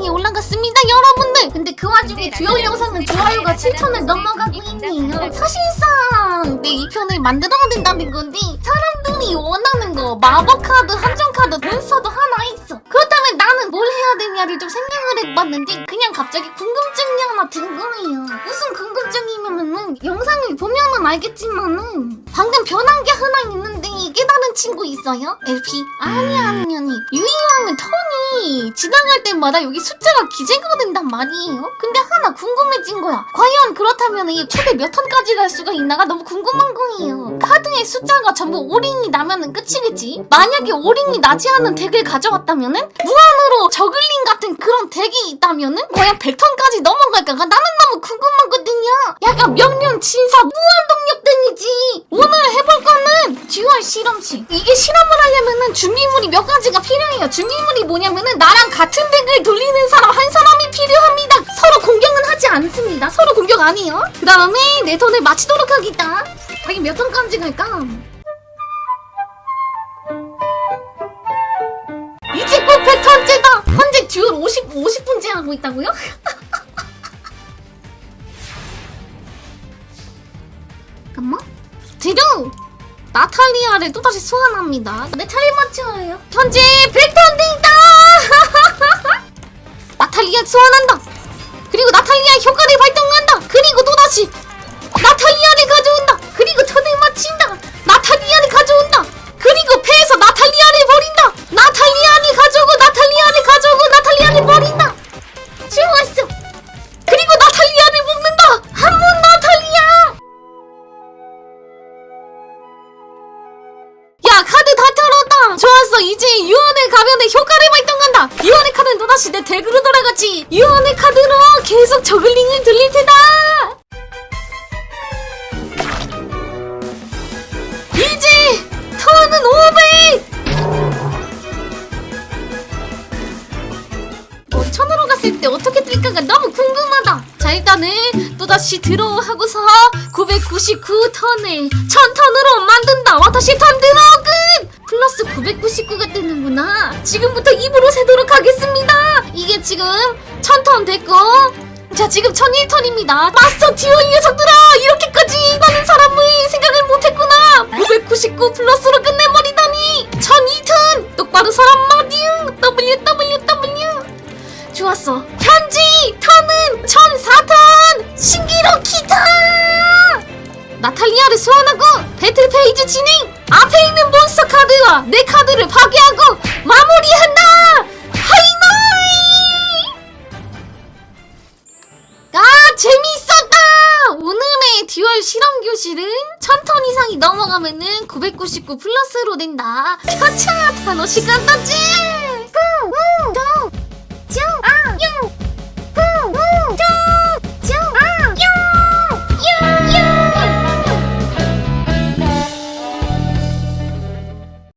영상이 올라갔습니다 여러분들! 근데 그 와중에 듀얼 영상은 좋아요가 7천을 넘어가고 있네요. 사실상 내 2편을 만들어야 된다는 건데 사람들이 원하는 거 마법 카드 한정 카드 몬스터도 하나 있어. 그렇다면 나는 뭘 해야 되냐를 좀 생각을 해봤는데 그냥 갑자기 궁금증이 하나 든 거예요. 무슨 궁금증이냐면은 영상을 보면은 알겠지만은 방금 변한 게 하나 있는데 깨달은 친구 있어요? LP? 아니 아니 아니. 유이왕은 턴이 지나갈 때마다 여기 숫자가 기재가 된단 말이에요. 근데 하나 궁금해진 거야. 과연 그렇다면 이 최대 몇 턴까지 갈 수가 있나가 너무 궁금한 거예요. 카드의 숫자가 전부 올인이 나면은 끝이겠지. 만약에 올인이 나지 않은 덱을 가져왔다면은 무한으로 저글링 같은 그런 덱이 있다면은 과연 100턴까지 넘어갈까가 나는 너무 궁금하거든요. 약간 명령 진사 무한동력 땡이지. 오늘 해볼 거는 듀얼 실험실. 이게 실험을 하려면은 준비물이 몇 가지가 필요해요. 준비물이 뭐냐면은 나랑 같은 덱을 돌리는 사람 한 사람이 필요합니다. 서로 공격은 하지 않습니다. 서로 공격 아니에요. 그 다음에 내 턴을 마치도록 하겠다. 자기 몇 턴까지 갈까? 50, 50분째 하고 있다고요? 잠깐만. 드루 나탈리아를 또다시 소환합니다. 내 차례 맞춰요? 현재 100턴 돼 있다! 나탈리아 소환한다! 그리고 나탈리아 효과를 발동한다! 그리고 또다시 털었다 좋았어. 이제 유언의 가면의 효과를 발동한다. 유언의 카드는 또다시 내 덱으로 돌아갔지. 유언의 카드로 계속 저글링을 돌릴 테다. 이제 턴은 500뭐 천으로 갔을 때 어떻게 뛸까가 너무 궁금하다. 자 일단은 또다시 들어하고서 999턴을 1000턴으로 만든다. 와타시 턴 드로그 플러스 999가 뜨는구나. 지금부터 입으로 세도록 하겠습니다. 이게 지금 1000턴 됐고 자 지금 1001턴입니다. 마스터 듀얼 녀석들아 이렇게까지 많은 사람을 생각을 못했구나. 999 플러스로 끝내버리다니 1002턴 똑바로 사람 마디응 W W W 좋았어. 현지 턴은 1004턴! 신기록 기타! 나탈리아를 소환하고 배틀 페이지 진행! 앞에 있는 내 카드를 파괴하고 마무리한다! 하이나이! 아, 재미있었다! 오늘의 듀얼 실험 교실은 1000턴 이상이 넘어가면은 999 플러스로 된다. 펴차! 단어 시간 던지!